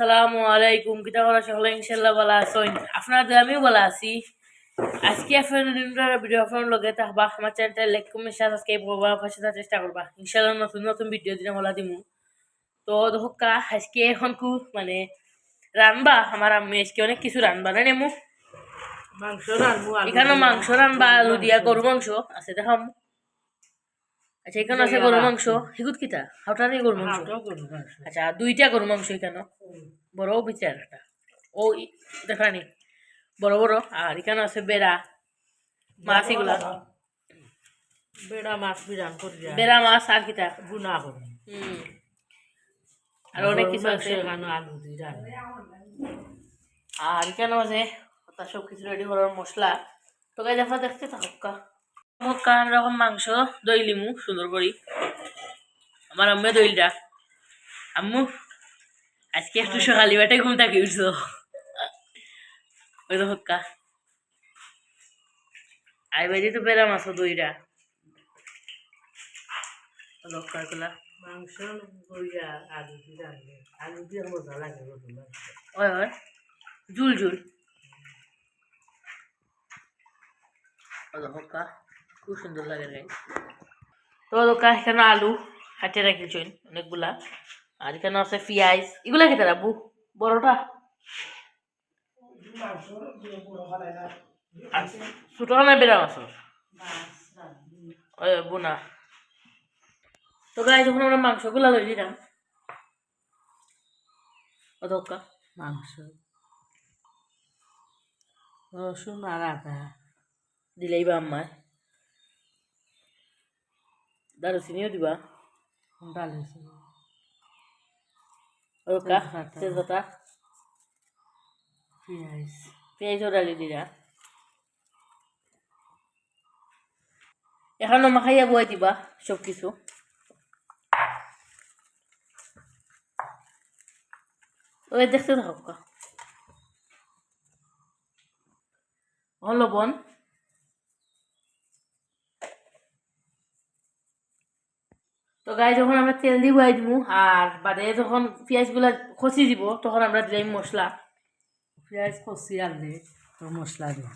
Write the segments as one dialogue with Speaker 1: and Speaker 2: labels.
Speaker 1: আসসালামু আলাইকুম। কিতা করা সকলে ইনশাল্লাহ বলা ভালো আছেন। আপনাদের আমিও ভালো আছি। আজকে আপনার ভিডিও আপনার লগে থাকবা। আমার চ্যানেলটা লাইক কমেন্ট শেয়ার সাবস্ক্রাইব করবা। পাশে থাকার চেষ্টা করবা। ইনশাল্লাহ নতুন নতুন ভিডিও দিনে ভালো দিমু। তো দেখা আজকে এখন খুব মানে রানবা। আমার আম্মি আজকে অনেক কিছু রানবা। না নেমু?
Speaker 2: মাংস রানবো
Speaker 1: এখানে মাংস রানবা আলু দিয়া গরু মাংস। আছে দেখাম আচ্ছা এখানে আছে গরু মাংস। হিগুত কিতা? হাওটানি গরু মাংস?
Speaker 2: মাংস।
Speaker 1: আচ্ছা দুইটা গরু মাংস এখানে বড় বিচার একটা ও ই- দেখানি বড় বড়। আর এখানে আছে বেড়া মাছ এগুলা
Speaker 2: বেড়া। মাছ বিরান করি
Speaker 1: বেড়া মাছ আর কিতা
Speaker 2: গুনা করি
Speaker 1: হুম আর অনেক কিছু আছে।
Speaker 2: এখানে আলু দিয়ে
Speaker 1: আর এখানে আছে। তার সব কিছু রেডি করার মশলা তো গাই দেখা দেখতে থাকা মক্কা রকম মাংস দইলিমু সুন্দর করি আমার আম্মে দইলটা আম্মু। আজকে একটু সকালি বেটে ঘুম থাকি উঠছো। ওই তো হক্কা। আই বাজি তো পেলাম আসো গুলা
Speaker 2: মাংস আলু দিয়ে আলু দিয়ে মজা লাগে
Speaker 1: ওই ওই। জুল জুল হক্কা। খুব সুন্দর লাগে তো দোকা এখানে আলু অনেকগুলা। আর এখানে আছে পিঁয়াজ এগুলা খেতে রাখব বড়টা। ছোট না বেড়া মাছ। বোনা। তো গাই যখন আমরা মাংসগুলা লই দিলাম দোকা
Speaker 2: মাংস। রসুন আর আদা।
Speaker 1: দিলেই বা আম্মায় দারুচিনিও দিবা।
Speaker 2: ডাল
Speaker 1: ওকা
Speaker 2: তেজপাতা। পেঁয়াজ
Speaker 1: পেঁয়াজও ডালি দিলা। এখন মাখাইয়া বয়ে দিবা সব কিছু। ওই দেখতে থাকা লবণ তো গায়ে যখন আমরা তেল দিয়ে বয়ে দিব আর বাদে যখন পেঁয়াজগুলা খসি দিব তখন আমরা দিলাম মশলা।
Speaker 2: পেঁয়াজ কষি আনলে তো মশলা দিই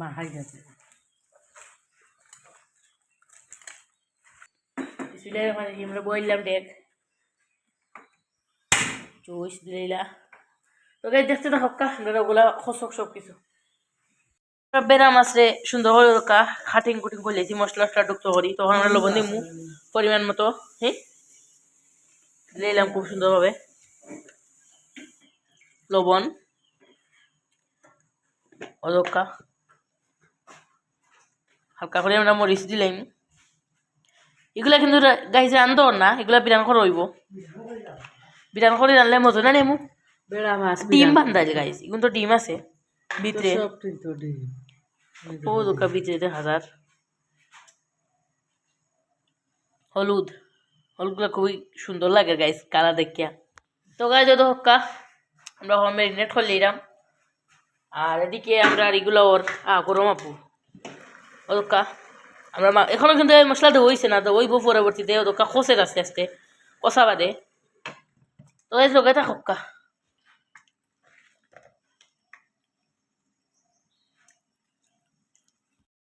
Speaker 2: মাখাই গেছে
Speaker 1: রহিম আমরা বললাম দেখ। চুইস দিলা তো গাই দেখতে থাকো আমরা ওগুলা খসক সব কিছু বেড়া মাছরে সুন্দর করে কা খাটিং কুটিং করে লেছি মশলাটা ঢুকতে করি তখন আমরা লবণ পরিমাণ মতো হ্যাঁ দিলাম খুব সুন্দরভাবে। লবণ অদক্কা হালকা করে আমরা মরিচ দিলাম। এগুলা কিন্তু গাইছে আনতো না এগুলা বিরান করে রইব। বিরান করে রানলে মজা না নেমু? ডিম বান্ধাইল গাইছ এগুলো তো ডিম আছে। ভিতরে ও দোকা ভিতরে হাজার। হলুদ। হলুদগুলো খুবই সুন্দর লাগে গাইস কালা দেখিয়া। তো গাই যত হক্কা আমরা হল ম্যারিনেট করে নিলাম। আর এদিকে আমরা আর এগুলো ওর গরম আপু ও আমরা মা- এখনও কিন্তু মশলা মশলাটা হইছে না তো ওইব পরবর্তীতে। ও দোকা খসে আস্তে আস্তে কষা বাদে। তো লোকে তা হক্কা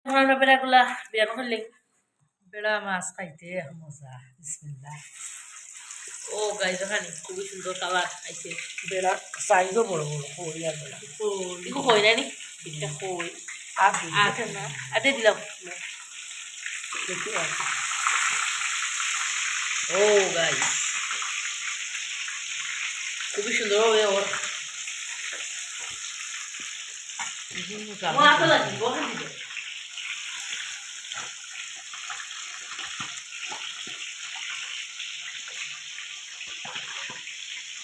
Speaker 1: এখন আমরা বেড়াগুলা বিরান করলে
Speaker 2: বেড়া মাছ খাইতে মজা বিসমিল্লাহ।
Speaker 1: ও গাইজ ওখানে খুবই সুন্দর কালার আইছে।
Speaker 2: বেড়া সাইজও বড় বড় করিয়া বেড়া?
Speaker 1: ইকো কই নানি এটা কই?
Speaker 2: আর
Speaker 1: আটা না। আতে দিলাম। ও গাই খুবই সুন্দর হবে ওর। মা তো লাগি বহান দিবে
Speaker 2: আর চলে গেলাম
Speaker 1: তো বললে আপনি
Speaker 2: বেশি দিলাম
Speaker 1: সব দিব তো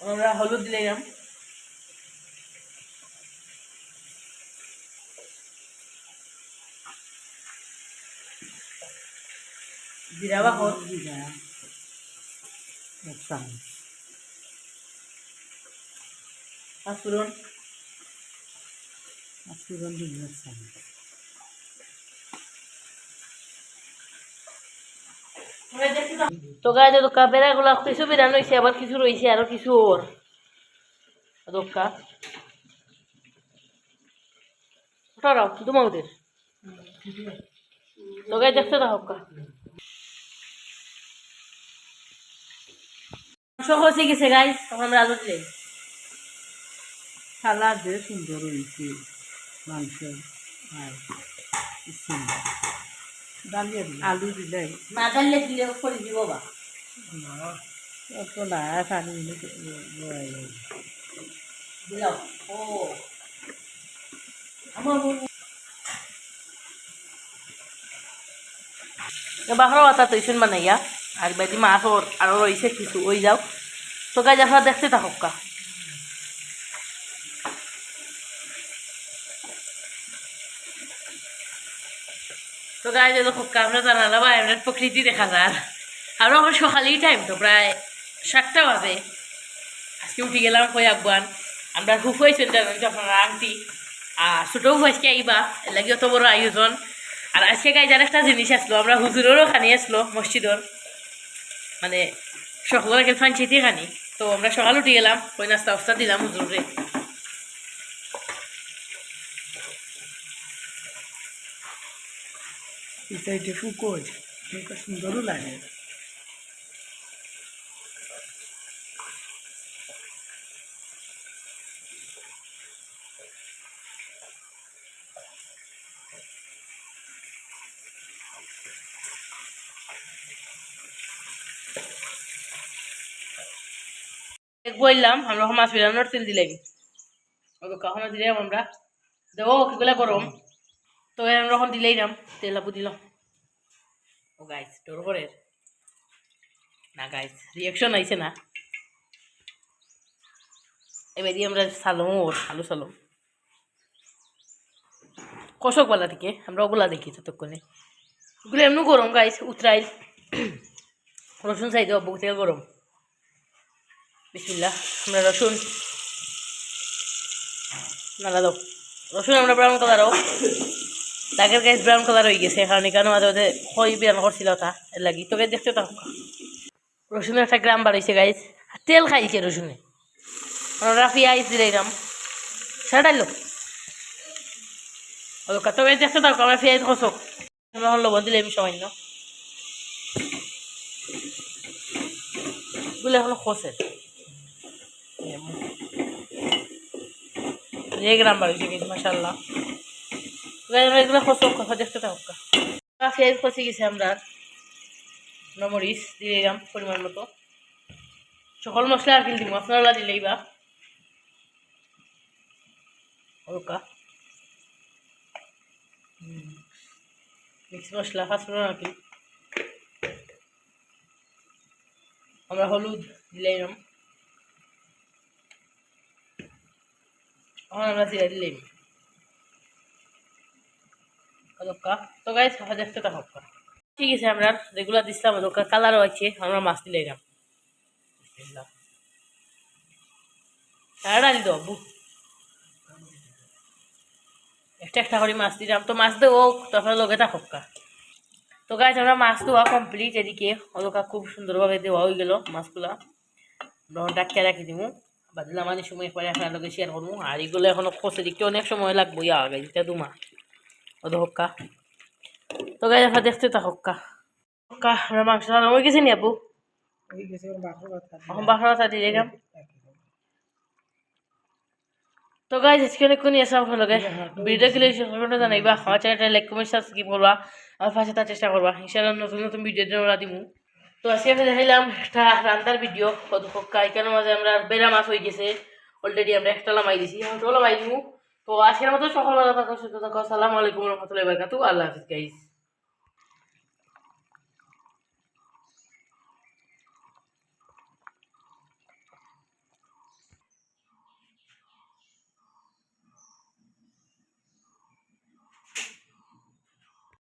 Speaker 1: আমরা হলুদ দিলাম। জিরা
Speaker 2: জিরা চামচ
Speaker 1: পাঁচফোড়ন
Speaker 2: পাঁচফোড়ন দিব
Speaker 1: তো গায়ে দোকা বেড়াগুলা কিছু বেড়ানো হয়েছে আবার কিছু রয়েছে আরও কিছু ওর। দোকা ওটারাও তো গায়ে তখন
Speaker 2: সুন্দর হয়েছে মাংস। ডালিয়া দিলে। আলু দিলে।
Speaker 1: না ডাললে দিলে করে দিব বা।
Speaker 2: অত না পানি
Speaker 1: দিলাম ও আমার বাহর কথা তো ইসুন বানাইয়া আর বেদি মাছ ওর আরও রয়েছে কিছু। ওই যাও। তো গাছ আপনারা দেখতে থাকুক তো গাছ যে কা আমরা জানালাম এমন প্রকৃতি দেখা যায় আর আমার সকালেই টাইম তো, প্রায় সাতটা বাজে। আজকে উঠে গেলাম কই আব্বান? আমরা হুফ হয়েছেন আপনারা আংটি, আর ছোটো আজকে আইবা লাগে অত বড় আয়োজন। আর আজকে গাই যার একটা জিনিস আসলো, আমরা হুজুরেরও খানি আসলো মসজিদর। মানে সকলের ফাঞ্চিতে খানি, তো আমরা সকাল উঠে গেলাম ওই নাস্তা অস্তা দিলাম হুজুরে।
Speaker 2: এই সাইডে ফুকোজ সুন্দরও লাগে।
Speaker 1: বললাম, আমরা মাছ বিরানোর তেল দিলাম কখনো দিলাম আমরা। দেবো কিগুলা গরম? তো আমরা এখন দিলেই নাম তেল আপু দিলাম ও গাইস ডোর করে না গাইস রিয়াকশন আইছে না এবারে আমরা সালম ওর আলু সালম কষক বালা থেকে আমরা ওগুলা দেখি ততক্ষণে ওগুলো এমনি গরম গাইস উতরাইল রসুন চাই দেওয়া বহু তেল গরম বিসমিল্লা আমরা রসুন নালা দাও রসুন আমরা ব্রাউন কালারও দাগের গাছ ব্রাউন কালার হয়ে গেছে কারণ এখানে মাঝে মাঝে হই বিরান করছিল তা, এর লাগি। তোকে দেখতে থাক রসুনের একটা গ্রাম বাড়াইছে গাইজ তেল খাইছে রসুনে। আমরা পেঁয়াজ দিলে ডাইলো। ওকে তবে দেখতে থাকো আমরা পেঁয়াজ কষক আমরা লবণ দিলে আমি সামান্যগুলো হলো খসে গ্রাম বাড়িছে কিন্তু মাসাল্লাহ এগুলো খসে গেছে আমরা। নমরিচ দিয়ে দিলাম পরিমাণ মতো। সকল মশলা আর কিন্তু মশলা দিলেই বা ওকা মিক্স মশলা ফাঁসফোড়ন আর কি। আমরা হলুদ দিলাম। আমরা জিরা দিলাম দোকা তো গাইজ দেখতে তা হকা ঠিক আছে, আমরা রেগুলার দিছিলাম কালারও আছে, আমরা মাছ ডালি দাও আব্বু একটা একটা করে মাছ দিলাম। তো মাছ দেবো লগে তা হকা তো আমরা মাছ দেওয়া কমপ্লিট এদিকে। অলকা খুব সুন্দরভাবে দেওয়া হয়ে গেল মাছগুলা ডাক্তার রাখি দিব বাদিলে আমাদের সময় পরে আপনার লগে শেয়ার করব আর এগুলো এখনও খসে দিকে অনেক সময় লাগবো, ইয়া দিতে দুমা তো গাছ আপনার দেখতে তা হক্কা মাংস হয়ে গেছে নি আপু
Speaker 2: ওই গেছে বাসর কথা
Speaker 1: এখন বাসা দিয়ে গেলাম তো গাইজ আজকে অনেকক্ষণই আসা আপনার লগে ভিডিও কিলে সকলটা জানাইবা আমার চ্যানেলটা লাইক কমেন্ট সাবস্ক্রাইব করবা আর পাশে তার চেষ্টা করবা ইনশাআল্লাহ নতুন নতুন ভিডিওর জন্য দিমু তো আজকে আমি দেখাইলাম একটা রান্নার ভিডিও কত পক্কা এখানে মাঝে আমরা বেড়া মাছ হয়ে গেছে অলরেডি আমরা একটা লামাই দিছি হয়তো লামাই দিমু তো আজকের মতো সকালবেলা থাকো সুস্থ থাকো আসসালামু আলাইকুম রহমতুল্লাহ বারকাতু আল্লাহ হাফিজ গাইজ